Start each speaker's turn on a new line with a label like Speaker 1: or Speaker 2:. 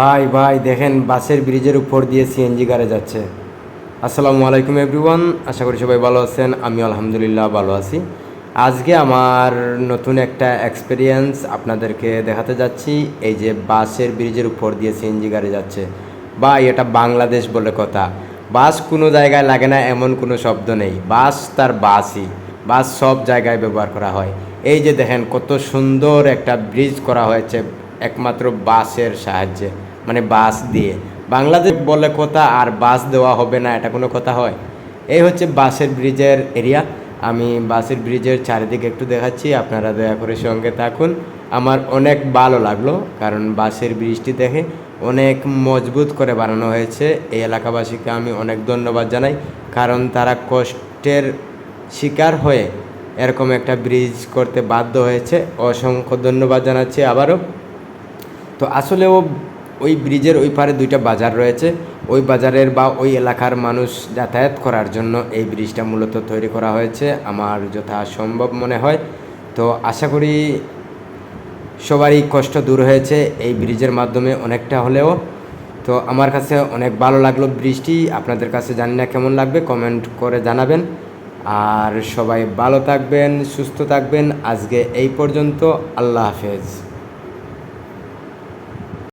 Speaker 1: ভাই ভাই, দেখেন বাসের ব্রিজের উপর দিয়ে সিএনজি গাড়ি যাচ্ছে। আসসালামু আলাইকুম এভরিওয়ান আশা করি সবাই ভালো আছেন আমি আলহামদুলিল্লাহ ভালো আছি। আজকে আমার নতুন একটা এক্সপিরিয়েন্স আপনাদেরকে দেখাতে যাচ্ছি, এই যে বাসের ব্রিজের উপর দিয়ে সিএনজি গাড়ি যাচ্ছে। বা এটা বাংলাদেশ বলে কথা। বাস কোনো জায়গায় লাগে না, এমন কোনো শব্দ নেই। বাস তার বাসই। বাস সব জায়গায় ব্যবহার করা হয়। এই যে দেখেন কত সুন্দর একটা ব্রিজ করা হয়েছে, একমাত্র বাসের সাহায্যে। মানে বাস দিয়ে। বাংলাদেশ বলে কথা আর বাস দেওয়া হবে না, এটা কোনো কথা হয়? এই হচ্ছে বাসের ব্রিজের এরিয়া। আমি বাসের ব্রিজের চারিদিকে একটু দেখাচ্ছি, আপনারা দয়া করে সঙ্গে থাকুন। আমার অনেক ভালো লাগল, কারণ বাসের ব্রিজটি দেখে অনেক মজবুত করে বানানো হয়েছে। এই এলাকাবাসীকে আমি অনেক ধন্যবাদ জানাই, কারণ তারা কষ্টের শিকার হয়ে এরকম একটা ব্রিজ করতে বাধ্য হয়েছে। অসংখ্য ধন্যবাদ জানাচ্ছি আবারও। তো আসলেও ওই ব্রিজের ওই পারে দুইটা বাজার রয়েছে। ওই বাজারের বা ওই এলাকার মানুষ যাতায়াত করার জন্য এই ব্রিজটা মূলত তৈরি করা হয়েছে আমার যথা সম্ভব মনে হয়। তো আশা করি সবারই কষ্ট দূর হয়েছে এই ব্রিজের মাধ্যমে অনেকটা হলেও। তো আমার কাছে অনেক ভালো লাগল ব্রিজটি। আপনাদের কাছে জানি না কেমন লাগবে, কমেন্ট করে জানাবেন। আর সবাই ভালো থাকবেন, সুস্থ থাকবেন। আজকে এই পর্যন্ত, আল্লাহ হাফেজ।